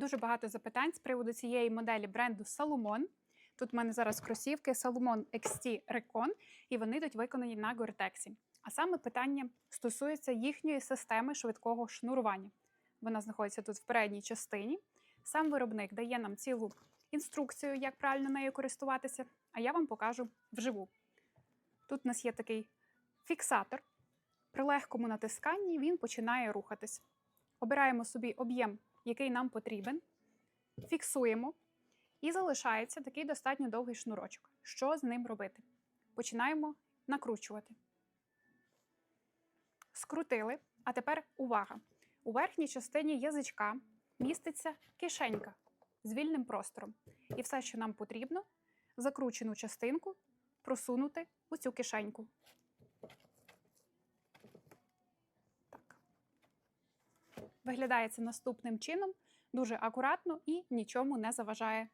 Дуже багато запитань з приводу цієї моделі бренду Salomon. Тут в мене зараз кросівки Salomon XT Recon, і вони йдуть виконані на Gore-Tex. А саме питання стосується їхньої системи швидкого шнурування. Вона знаходиться тут в передній частині. Сам виробник дає нам цілу інструкцію, як правильно нею користуватися, а я вам покажу вживу. Тут у нас є такий фіксатор. При легкому натисканні він починає рухатись. Обираємо собі об'єм, який нам потрібен, фіксуємо, і залишається такий достатньо довгий шнурочок. Що з ним робити? Починаємо накручувати. Скрутили. А тепер увага! У верхній частині язичка міститься кишенька з вільним простором. І все, що нам потрібно, закручену частинку просунути у цю кишеньку. Виглядає це наступним чином, дуже акуратно і нічому не заважає